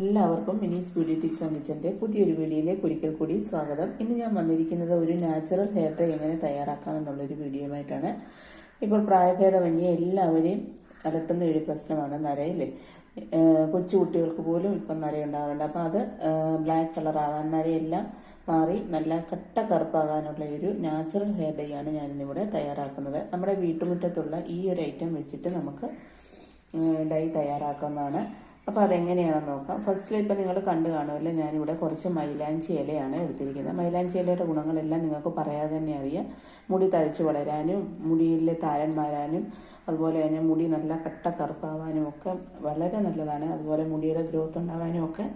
എല്ലാവർക്കും മിനീസ് beauty tips കിച്ചന്റെ പുതിയൊരു വീഡിയോയിലേക്ക് ഒരിക്കൽ കൂടി സ്വാഗതം. ഇന്ന് ഞാൻ വന്നിരിക്കുന്നത് ഒരു നാച്ചുറൽ ഹെയർ ഡൈ എങ്ങനെ തയ്യാറാക്കാം എന്നുള്ളൊരു വീഡിയോയുമായിട്ടാണ്. ഇപ്പോൾ പ്രായഭേദമന്യേ എല്ലാവരെയും അലട്ടുന്ന ഒരു പ്രശ്നമാണ് നരയില്ലേ? കൊച്ചു കുട്ടികൾക്ക് പോലും ഇപ്പം നരയുണ്ടാവേണ്ട. അപ്പോൾ അത് ബ്ലാക്ക് കളർ ആവാൻ നരയെല്ലാം മാറി നല്ല കട്ട കറുപ്പാകാനുള്ള ഒരു നാച്ചുറൽ ഹെയർ ഡൈ ആണ് ഞാനിന്നിവിടെ തയ്യാറാക്കുന്നത്. നമ്മുടെ വീട്ടുമുറ്റത്തുള്ള ഈ ഒരു ഐറ്റം വെച്ചിട്ട് നമുക്ക് ഡൈ തയ്യാറാക്കുന്നതാണ് അപ്പോൾ അതെങ്ങനെയാണെന്ന് നോക്കാം. ഫസ്റ്റിൽ ഇപ്പം നിങ്ങൾ കണ്ടു കാണുമല്ലോ ഞാനിവിടെ കുറച്ച് മൈലാഞ്ചി ഇലയാണ് എടുത്തിരിക്കുന്നത്. മൈലാഞ്ചി ഇലയുടെ ഗുണങ്ങളെല്ലാം നിങ്ങൾക്ക് പറയാതെ തന്നെ അറിയാം. മുടി തഴച്ച് വളരാനും മുടിയിലെ താരൻ മാറാനും അതുപോലെ തന്നെ മുടി നല്ല കട്ട കറുപ്പാവാനും ഒക്കെ വളരെ നല്ലതാണ്. അതുപോലെ മുടിയുടെ ഗ്രോത്ത് ഉണ്ടാവാനും ഒക്കെ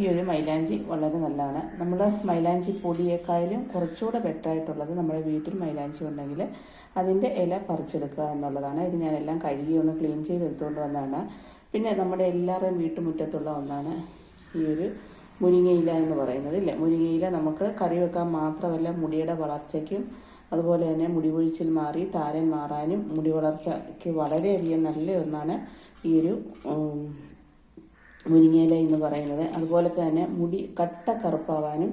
ഈ ഒരു മൈലാഞ്ചി വളരെ നല്ലതാണ്. നമ്മൾ മൈലാഞ്ചി പൊടിയേക്കാളും കുറച്ചുകൂടെ ബെറ്റർ ആയിട്ടുള്ളത് നമ്മുടെ വീട്ടിൽ മൈലാഞ്ചി ഉണ്ടെങ്കിൽ അതിന്റെ ഇല പറിച്ചെടുക്കുക എന്നുള്ളതാണ്. ഇത് ഞാനെല്ലാം കഴുകി ഒന്ന് ക്ലീൻ ചെയ്തെടുത്തുകൊണ്ട് വന്നതാണ്. പിന്നെ നമ്മുടെ എല്ലാവരുടെയും വീട്ടുമുറ്റത്തുള്ള ഒന്നാണ് ഈ ഒരു മുരിങ്ങയില എന്ന് പറയുന്നത് ഇല്ലേ? മുരിങ്ങയില നമുക്ക് കറി വെക്കാൻ മാത്രമല്ല മുടിയുടെ വളർച്ചയ്ക്കും അതുപോലെ തന്നെ മുടി കൊഴിച്ചിൽ മാറി താരൻ മാറാനും മുടി വളർച്ചയ്ക്ക് വളരെയധികം നല്ല ഒന്നാണ് ഈ ഒരു മുരിങ്ങയില എന്ന് പറയുന്നത്. അതുപോലെ തന്നെ മുടി കട്ട കറുപ്പാവാനും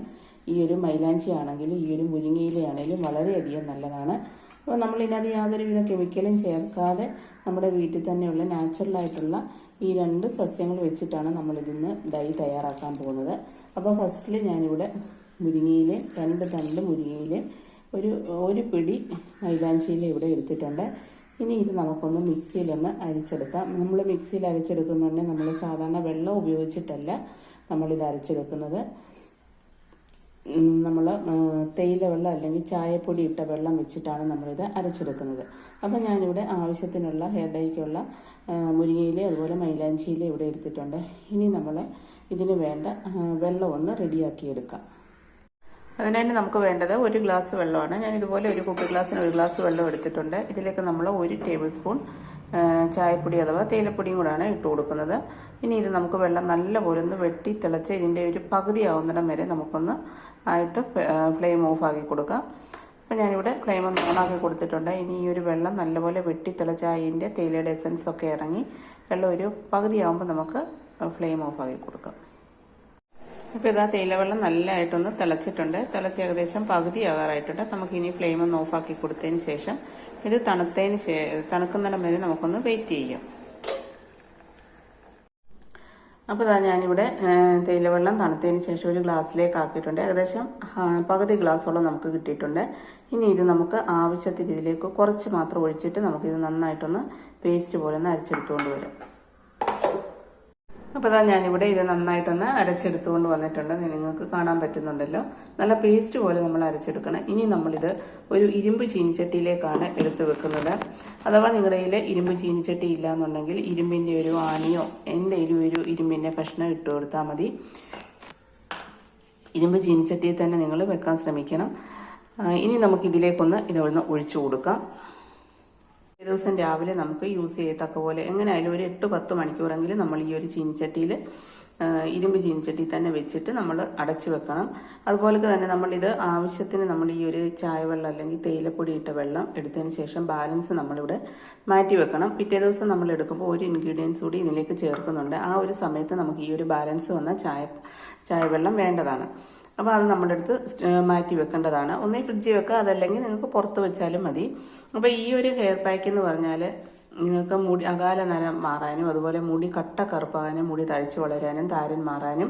ഈ ഒരു മൈലാഞ്ചി ആണെങ്കിലും ഈ ഒരു മുരിങ്ങയിലയാണെങ്കിലും വളരെയധികം നല്ലതാണ്. അപ്പോൾ നമ്മളിതിനകത്ത് യാതൊരുവിധ കെമിക്കലും ചേർക്കാതെ നമ്മുടെ വീട്ടിൽ തന്നെയുള്ള നാച്ചുറലായിട്ടുള്ള ഈ രണ്ട് സസ്യങ്ങൾ വെച്ചിട്ടാണ് നമ്മൾ ഇതിന്ന് ഡൈ തയ്യാറാക്കാൻ പോകുന്നത്. അപ്പോൾ ഫസ്റ്റിൽ ഞാനിവിടെ മുരിങ്ങയിലെ രണ്ട് തണ്ട് മുരിങ്ങയിലെ ഒരു ഒരു പിടി മൈലാഞ്ചിയിൽ ഇവിടെ എടുത്തിട്ടുണ്ട്. ഇനി ഇത് നമുക്കൊന്ന് മിക്സിയിലൊന്ന് അരിച്ചെടുക്കാം. നമ്മൾ മിക്സിയിൽ അരച്ചെടുക്കുന്നുണ്ടെങ്കിൽ നമ്മൾ സാധാരണ വെള്ളം ഉപയോഗിച്ചിട്ടല്ല നമ്മളിത് അരച്ചെടുക്കുന്നത്. നമ്മൾ തേയില വെള്ളം അല്ലെങ്കിൽ ചായപ്പൊടി ഇട്ട വെള്ളം വെച്ചിട്ടാണ് നമ്മളിത് അരച്ചെടുക്കുന്നത്. അപ്പോൾ ഞാനിവിടെ ആവശ്യത്തിനുള്ള ഹെയർ മുരിങ്ങയില അതുപോലെ മൈലാഞ്ചിയില ഇവിടെ എടുത്തിട്ടുണ്ട്. ഇനി നമ്മൾ ഇതിന് വേണ്ട വെള്ളം ഒന്ന് റെഡിയാക്കി എടുക്കാം അതിനായിട്ട് നമുക്ക് വേണ്ടത് ഒരു ഗ്ലാസ് വെള്ളമാണ്. ഞാൻ ഇതുപോലെ ഒരു കുപ്പി ഗ്ലാസ്സിന് ഒരു ഗ്ലാസ് വെള്ളം എടുത്തിട്ടുണ്ട്. ഇതിലേക്ക് നമ്മൾ ഒരു ടേബിൾ സ്പൂൺ ചായപ്പൊടി അഥവാ തേയിലപ്പൊടിയും കൂടാണ് ഇട്ട് കൊടുക്കുന്നത്. ഇനി ഇത് നമുക്ക് വെള്ളം നല്ലപോലെ ഒന്ന് വെട്ടി തിളച്ച് ഇതിന്റെ ഒരു പകുതി ആവുന്നിടം വരെ നമുക്കൊന്ന് ആയിട്ട് ഫ്ലെയിം ഓഫ് ആക്കി കൊടുക്കാം. അപ്പോൾ ഞാനിവിടെ ഫ്ലെയിം ഒന്ന് കൊടുത്തിട്ടുണ്ട്. ഇനി ഈ ഒരു വെള്ളം നല്ലപോലെ വെട്ടി തിളച്ച അതിന്റെ തേയിലയുടെ എസൻസ് ഒക്കെ ഇറങ്ങി വെള്ളം ഒരു പകുതി ആകുമ്പോൾ നമുക്ക് ഫ്ലെയിം ഓഫാക്കി കൊടുക്കാം. ഇപ്പോൾ ഇതാ തേയില വെള്ളം നല്ലതായിട്ടൊന്ന് തിളച്ചിട്ടുണ്ട്. തിളച്ച് ഏകദേശം പകുതി ആകാറായിട്ടുണ്ട്. നമുക്ക് ഇനി ഫ്ലെയിം ഒന്ന് ഓഫാക്കി കൊടുത്തതിന് ശേഷം ഇത് തണുത്തതിന് ശേ തണുക്കുന്നിടം വരെ നമുക്കൊന്ന് വെയിറ്റ് ചെയ്യാം. അപ്പോൾ ഇതാ ഞാനിവിടെ തേയിലവെള്ളം തണുത്തതിന് ശേഷം ഒരു ഗ്ലാസ്സിലേക്ക് ആക്കിയിട്ടുണ്ട്. ഏകദേശം പകുതി ഗ്ലാസ്സോളം നമുക്ക് കിട്ടിയിട്ടുണ്ട്. ഇനി ഇത് നമുക്ക് ആവശ്യത്തിന് ഇതിലേക്ക് കുറച്ച് മാത്രം ഒഴിച്ചിട്ട് നമുക്കിത് നന്നായിട്ടൊന്ന് പേസ്റ്റ് പോലെ ഒന്ന് അരച്ചെടുത്തുകൊണ്ട് വരാം. അപ്പോൾ ഇതാ ഞാനിവിടെ ഇത് നന്നായിട്ടൊന്ന് അരച്ചെടുത്തുകൊണ്ട് വന്നിട്ടുണ്ട്. നിങ്ങൾക്ക് കാണാൻ പറ്റുന്നുണ്ടല്ലോ. നല്ല പേസ്റ്റ് പോലെ നമ്മൾ അരച്ചെടുക്കണം. ഇനി നമ്മളിത് ഒരു ഇരുമ്പ് ചീനിച്ചട്ടിയിലേക്കാണ് എടുത്തു വെക്കുന്നത്. അഥവാ നിങ്ങളുടെ കയ്യിൽ ഇരുമ്പ് ചീനിച്ചട്ടി ഇല്ല എന്നുണ്ടെങ്കിൽ ഇരുമ്പിന്റെ ഒരു ആണിയോ എന്തെങ്കിലും ഒരു ഇരുമ്പിന്റെ കഷ്ണം ഇട്ട് കൊടുത്താൽ മതി. ഇരുമ്പ് ചീനിച്ചട്ടിയിൽ തന്നെ നിങ്ങൾ വെക്കാൻ ശ്രമിക്കണം. ഇനി നമുക്കിതിലേക്കൊന്ന് ഇതൊന്ന് ഒഴിച്ചു കൊടുക്കാം. ദിവസം രാവിലെ നമുക്ക് യൂസ് ചെയ്യത്തക്ക പോലെ എങ്ങനെയായാലും ഒരു എട്ട് പത്ത് മണിക്കൂറെങ്കിലും നമ്മൾ ഈ ഒരു ചീനിച്ചട്ടിയിൽ ഇരുമ്പ് ചീനിച്ചട്ടി തന്നെ വെച്ചിട്ട് നമ്മൾ അടച്ചു വെക്കണം. അതുപോലെ തന്നെ നമ്മളിത് ആവശ്യത്തിന് നമ്മൾ ഈ ഒരു ചായ ചായവെള്ളം അല്ലെങ്കിൽ തേയിലപ്പൊടി ഇട്ട വെള്ളം എടുത്തതിന് ശേഷം ബാലൻസ് നമ്മളിവിടെ മാറ്റി വെക്കണം. പിറ്റേ ദിവസം നമ്മൾ എടുക്കുമ്പോൾ ഒരു ഇൻഗ്രീഡിയൻസ് കൂടി ഇതിലേക്ക് ചേർക്കുന്നുണ്ട്. ആ ഒരു സമയത്ത് നമുക്ക് ഈ ഒരു ബാലൻസ് വന്ന ചായ ചായ വെള്ളം വേണ്ടതാണ്. അപ്പോൾ അത് നമ്മുടെ അടുത്ത് മാറ്റി വെക്കേണ്ടതാണ്. ഒന്നേ ഫ്രിഡ്ജിൽ വെക്കുക അതല്ലെങ്കിൽ നിങ്ങൾക്ക് പുറത്ത് വെച്ചാലും മതി. അപ്പോൾ ഈ ഒരു ഹെയർ പാക്ക് എന്ന് പറഞ്ഞാൽ നിങ്ങൾക്ക് മുടി അകാല നരം മാറാനും അതുപോലെ മുടി കട്ട കറുപ്പാകാനും മുടി തഴച്ചു വളരാനും താരൻ മാറാനും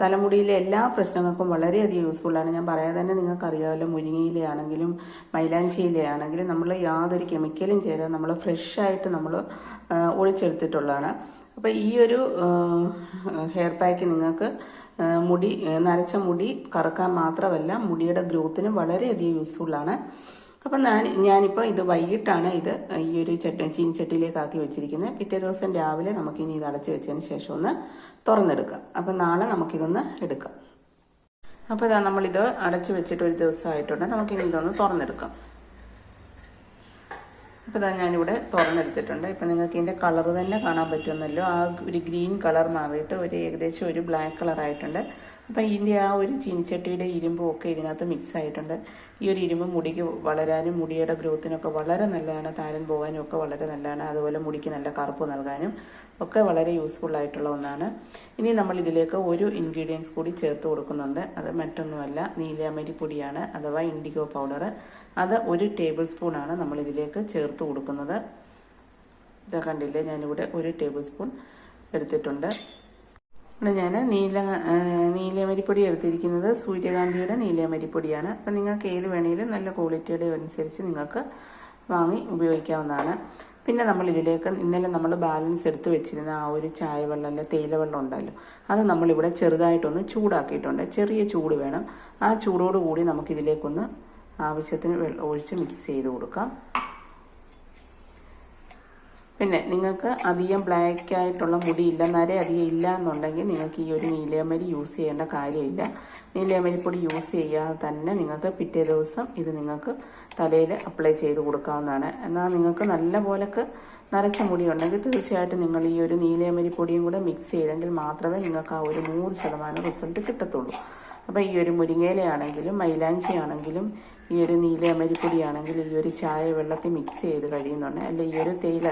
തലമുടിയിലെ എല്ലാ പ്രശ്നങ്ങൾക്കും വളരെയധികം യൂസ്ഫുള്ളാണ് ഞാൻ പറയാതെ തന്നെ നിങ്ങൾക്ക് ആണെങ്കിലും മുരിങ്ങയിലയാണെങ്കിലും മൈലാഞ്ചിയിലയാണെങ്കിലും നമ്മൾ യാതൊരു കെമിക്കലും ചേരാതെ നമ്മൾ ഫ്രഷായിട്ട് നമ്മൾ ഒഴിച്ചെടുത്തിട്ടുള്ളതാണ് അപ്പോൾ ഈ ഒരു ഹെയർ പാക്ക് നിങ്ങൾക്ക് മുടി നരച്ച മുടി കറുക്കാൻ മാത്രമല്ല മുടിയുടെ ഗ്രോത്തിനും വളരെയധികം യൂസ്ഫുള്ളാണ് അപ്പം ഞാൻ ഞാനിപ്പോൾ ഇത് വൈകിട്ടാണ് ഇത് ഈ ഒരു ചട്ട ചീനിച്ചട്ടിയിലേക്ക് ആക്കി വെച്ചിരിക്കുന്നത്. പിറ്റേ ദിവസം രാവിലെ നമുക്കിനി ഇത് അടച്ചു വെച്ചതിന് ശേഷം ഒന്ന് തുറന്നെടുക്കാം. അപ്പം നാളെ നമുക്കിതൊന്ന് എടുക്കാം. അപ്പോൾ ഇതാ നമ്മളിത് അടച്ചു വെച്ചിട്ട് ഒരു ദിവസമായിട്ടുണ്ട്. നമുക്കിനി ഇതൊന്ന് തുറന്നെടുക്കാം. അപ്പോൾ ഇതാ ഞാനിവിടെ തുറന്നെടുത്തിട്ടുണ്ട് ഇപ്പം നിങ്ങൾക്ക് ഇതിന്റെ കളർ തന്നെ കാണാൻ പറ്റുമെന്നല്ലോ ആ ഒരു ഗ്രീൻ കളർ മാറിയിട്ട് ഒരു ഏകദേശം ഒരു ബ്ലാക്ക് കളർ ആയിട്ടുണ്ട് അപ്പം ഇതിന്റെ ആ ഒരു ചീനിച്ചട്ടിയുടെ ഇരുമ്പും ഒക്കെ ഇതിനകത്ത് മിക്സ് ആയിട്ടുണ്ട്. ഈ ഒരു ഇരുമ്പ് മുടിക്ക് വളരാനും മുടിയുടെ ഗ്രോത്തിനൊക്കെ വളരെ നല്ലതാണ്. താരൻ പോകാനും ഒക്കെ വളരെ നല്ലതാണ്. അതുപോലെ മുടിക്ക് നല്ല കറുപ്പ് നൽകാനും ഒക്കെ വളരെ യൂസ്ഫുൾ ആയിട്ടുള്ള ഒന്നാണ്. ഇനി നമ്മൾ ഇതിലേക്ക് ഒരു ഇൻഗ്രീഡിയൻസ് കൂടി ചേർത്ത് കൊടുക്കുന്നുണ്ട്. അത് മറ്റൊന്നുമല്ല നീലാമരി പൊടിയാണ് അഥവാ ഇൻഡിഗോ പൗഡർ അത് ഒരു ടേബിൾ സ്പൂണാണ് നമ്മൾ ഇതിലേക്ക് ചേർത്ത് കൊടുക്കുന്നത്. ഇതാ കണ്ടില്ലേ? ഞാനിവിടെ ഒരു ടേബിൾ സ്പൂൺ എടുത്തിട്ടുണ്ട്. ഇവിടെ ഞാൻ നീല നീലമരിപ്പൊടി എടുത്തിരിക്കുന്നത് സൂര്യകാന്തിയുടെ നീലമരിപ്പൊടിയാണ് അപ്പം നിങ്ങൾക്ക് ഏത് വേണമെങ്കിലും നല്ല ക്വാളിറ്റിയുടെ അനുസരിച്ച് നിങ്ങൾക്ക് വാങ്ങി ഉപയോഗിക്കാവുന്നതാണ്. പിന്നെ നമ്മൾ ഇതിലേക്ക് ഇന്നലെ നമ്മൾ ബാലൻസ് എടുത്ത് വെച്ചിരുന്ന ആ ഒരു ചായ വെള്ളം അല്ല തേയില വെള്ളം ഉണ്ടല്ലോ അത് നമ്മളിവിടെ ചെറുതായിട്ടൊന്ന് ചൂടാക്കിയിട്ടുണ്ട്. ചെറിയ ചൂട് വേണം. ആ ചൂടോടുകൂടി നമുക്കിതിലേക്കൊന്ന് ആവശ്യത്തിന് ഒഴിച്ച് മിക്സ് ചെയ്ത് കൊടുക്കാം. പിന്നെ നിങ്ങൾക്ക് അധികം ബ്ലാക്ക് ആയിട്ടുള്ള മുടി ഇല്ല നര അധികം ഇല്ല എന്നുണ്ടെങ്കിൽ നിങ്ങൾക്ക് ഈ ഒരു നീലയമരി യൂസ് ചെയ്യേണ്ട കാര്യമില്ല. നീലയമരിപ്പൊടി യൂസ് ചെയ്യാതെ തന്നെ നിങ്ങൾക്ക് പിറ്റേ ദിവസം ഇത് നിങ്ങൾക്ക് തലയിൽ അപ്ലൈ ചെയ്ത് കൊടുക്കാവുന്നതാണ്. എന്നാൽ നിങ്ങൾക്ക് നല്ല പോലൊക്കെ നരച്ച മുടി ഉണ്ടെങ്കിൽ തീർച്ചയായിട്ടും നിങ്ങൾ ഈ ഒരു നീലയമരി പൊടിയും കൂടെ മിക്സ് ചെയ്തെങ്കിൽ മാത്രമേ നിങ്ങൾക്ക് ആ ഒരു നൂറ് ശതമാനം റിസൾട്ട് കിട്ടത്തുള്ളൂ. അപ്പോൾ ഈ ഒരു മുരിങ്ങയിലയാണെങ്കിലും മൈലാഞ്ചി ആണെങ്കിലും ഈ ഒരു നീലയമരിപ്പൊടിയാണെങ്കിലും ഈ ഒരു ചായ വെള്ളത്തിൽ മിക്സ് ചെയ്ത് കഴിയുന്നുണ്ട്. അല്ലെ ഈ ഒരു തേയില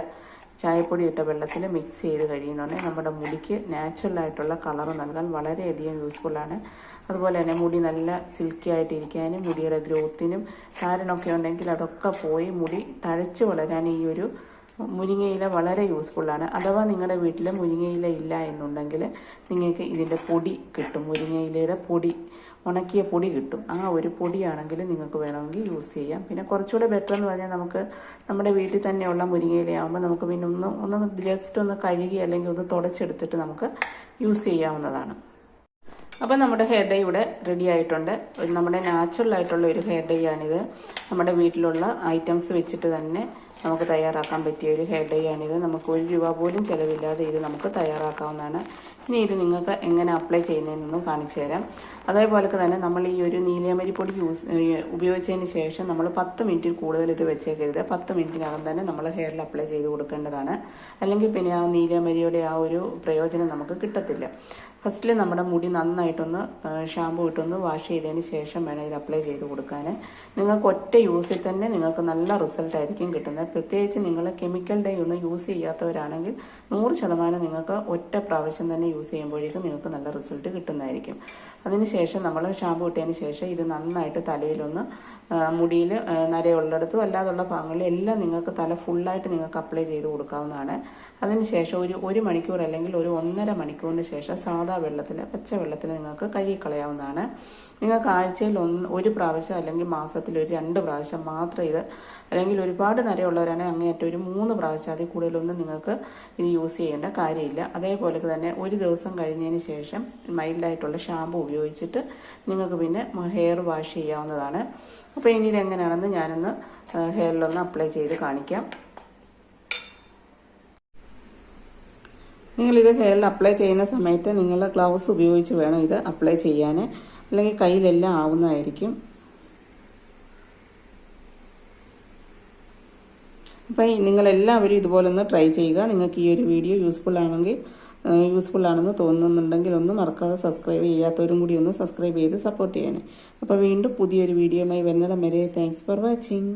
ചായപ്പൊടി ഇട്ട വെള്ളത്തിൽ മിക്സ് ചെയ്ത് കഴിയുന്നുണ്ടെങ്കിൽ നമ്മുടെ മുടിക്ക് നാച്ചുറൽ ആയിട്ടുള്ള കളർ നൽകാൻ വളരെയധികം യൂസ്ഫുള്ളാണ് അതുപോലെ തന്നെ മുടി നല്ല സിൽക്കി ആയിട്ടിരിക്കാനും മുടിയുടെ ഗ്രോത്തിനും താരനൊക്കെ ഉണ്ടെങ്കിൽ അതൊക്കെ പോയി മുടി തഴച്ച് വളരാൻ ഈ ഒരു മുരിങ്ങയില വളരെ യൂസ്ഫുള്ളാണ് അഥവാ നിങ്ങളുടെ വീട്ടിൽ മുരിങ്ങയില ഇല്ല എന്നുണ്ടെങ്കിൽ നിങ്ങൾക്ക് ഇതിന്റെ പൊടി കിട്ടും. മുരിങ്ങയിലയുടെ പൊടി ഉണക്കിയ പൊടി കിട്ടും. ആ ഒരു പൊടിയാണെങ്കിൽ നിങ്ങൾക്ക് വേണമെങ്കിൽ യൂസ് ചെയ്യാം. പിന്നെ കുറച്ചുകൂടെ ബെറ്റർ എന്ന് പറഞ്ഞാൽ നമുക്ക് നമ്മുടെ വീട്ടിൽ തന്നെയുള്ള മുരിങ്ങയിലയാകുമ്പോൾ നമുക്ക് പിന്നെ ഒന്ന് ഒന്ന് ജസ്റ്റ് ഒന്ന് കഴുകി അല്ലെങ്കിൽ ഒന്ന് തുടച്ചെടുത്തിട്ട് നമുക്ക് യൂസ് ചെയ്യാവുന്നതാണ്. അപ്പോൾ നമ്മുടെ ഹെയർ ഡൈ ഇവിടെ റെഡി ആയിട്ടുണ്ട്. നമ്മുടെ നാച്ചുറൽ ആയിട്ടുള്ള ഒരു ഹെയർ ഡൈ ആണിത്. നമ്മുടെ വീട്ടിലുള്ള ഐറ്റംസ് വെച്ചിട്ട് തന്നെ നമുക്ക് തയ്യാറാക്കാൻ പറ്റിയ ഒരു ഹെയർ ഡൈ ആണിത്. നമുക്ക് ഒരു രൂപ പോലും ചിലവില്ലാതെ ഇത് നമുക്ക് തയ്യാറാക്കാവുന്നതാണ്. ഇനി ഇത് നിങ്ങൾക്ക് എങ്ങനെ അപ്ലൈ ചെയ്യുന്നതെന്നൊന്നും കാണിച്ചു തരാം. അതേപോലെ തന്നെ നമ്മൾ ഈ ഒരു നീലയമരി പൊടി യൂസ് ഉപയോഗിച്ചതിന് ശേഷം നമ്മൾ പത്ത് മിനിറ്റിൽ കൂടുതൽ ഇത് വെച്ചേക്കരുത്. പത്ത് മിനിറ്റിനകം തന്നെ നമ്മൾ ഹെയറിൽ അപ്ലൈ ചെയ്ത് കൊടുക്കേണ്ടതാണ്. അല്ലെങ്കിൽ പിന്നെ ആ നീലയമരിയുടെ ആ ഒരു പ്രയോജനം നമുക്ക് കിട്ടത്തില്ല. ഫസ്റ്റിൽ നമ്മുടെ മുടി നന്നായിട്ടൊന്ന് ഷാമ്പു ഇട്ടൊന്ന് വാഷ് ചെയ്തതിന് ശേഷം വേണം ഇത് അപ്ലൈ ചെയ്ത് കൊടുക്കാൻ നിങ്ങൾക്ക് ഒറ്റ യൂസിൽ തന്നെ നിങ്ങൾക്ക് നല്ല റിസൾട്ട് ആയിരിക്കും കിട്ടുന്നത്. പ്രത്യേകിച്ച് നിങ്ങൾ കെമിക്കൽ ഡേ ഒന്നും യൂസ് ചെയ്യാത്തവരാണെങ്കിൽ നൂറ് ശതമാനം നിങ്ങൾക്ക് ഒറ്റ പ്രാവശ്യം തന്നെ യൂസ് ചെയ്യുമ്പോഴേക്കും നിങ്ങൾക്ക് നല്ല റിസൾട്ട് കിട്ടുന്നതായിരിക്കും. അതിനുശേഷം നമ്മൾ ഷാമ്പു ഇട്ടതിന് ശേഷം ഇത് നന്നായിട്ട് തലയിലൊന്ന് മുടിയിൽ നരയുള്ളിടത്തും അല്ലാതുള്ള ഭാഗങ്ങളിലും എല്ലാം നിങ്ങൾക്ക് തല ഫുള്ളായിട്ട് നിങ്ങൾക്ക് അപ്ലൈ ചെയ്ത് കൊടുക്കാവുന്നതാണ്. അതിനുശേഷം ഒരു ഒരു മണിക്കൂർ അല്ലെങ്കിൽ ഒരു ഒന്നര മണിക്കൂറിന് ശേഷം സാധാ വെള്ളത്തിൽ പച്ച വെള്ളത്തിൽ നിങ്ങൾക്ക് കഴുകിക്കളയാവുന്നതാണ്. നിങ്ങൾക്ക് ആഴ്ചയിൽ ഒന്ന് ഒരു പ്രാവശ്യം അല്ലെങ്കിൽ മാസത്തിൽ ഒരു രണ്ട് പ്രാവശ്യം മാത്രം ഇത് അല്ലെങ്കിൽ ഒരുപാട് നരയുള്ളവരാണെങ്കിൽ അങ്ങേയറ്റം ഒരു മൂന്ന് പ്രാവശ്യം അതിൽ കൂടുതലൊന്നും നിങ്ങൾക്ക് ഇത് യൂസ് ചെയ്യേണ്ട കാര്യമില്ല. അതേപോലെ തന്നെ ഒരു ദിവസം കഴിഞ്ഞതിന് ശേഷം മൈൽഡായിട്ടുള്ള ഷാമ്പു ഉപയോഗിച്ചിട്ട് നിങ്ങൾക്ക് പിന്നെ ഹെയർ വാഷ് ചെയ്യാവുന്നതാണ്. അപ്പോൾ ഇനി ഇതെങ്ങനെയാണെന്ന് ഞാനൊന്ന് ഹെയറിലൊന്ന് അപ്ലൈ ചെയ്ത് കാണിക്കാം. നിങ്ങളിത് ഹെയറിൽ അപ്ലൈ ചെയ്യുന്ന സമയത്ത് നിങ്ങൾ ഗ്ലൗസ് ഉപയോഗിച്ച് വേണം ഇത് അപ്ലൈ ചെയ്യാൻ അല്ലെങ്കിൽ കയ്യിലെല്ലാം ആവുന്നതായിരിക്കും. അപ്പം നിങ്ങളെല്ലാവരും ഇതുപോലെ ഒന്ന് ട്രൈ ചെയ്യുക. നിങ്ങൾക്ക് ഈ ഒരു വീഡിയോ യൂസ്ഫുൾ ആണെങ്കിൽ യൂസ്ഫുൾ ആണെന്ന് തോന്നുന്നുണ്ടെങ്കിൽ ഒന്ന് മറക്കാതെ സബ്സ്ക്രൈബ് ചെയ്യാത്തവരും കൂടി ഒന്ന് സബ്സ്ക്രൈബ് ചെയ്ത് സപ്പോർട്ട് ചെയ്യണേ. അപ്പോൾ വീണ്ടും പുതിയൊരു വീഡിയോയുമായി വരുന്നിടം വരെ താങ്ക്സ് ഫോർ വാച്ചിങ്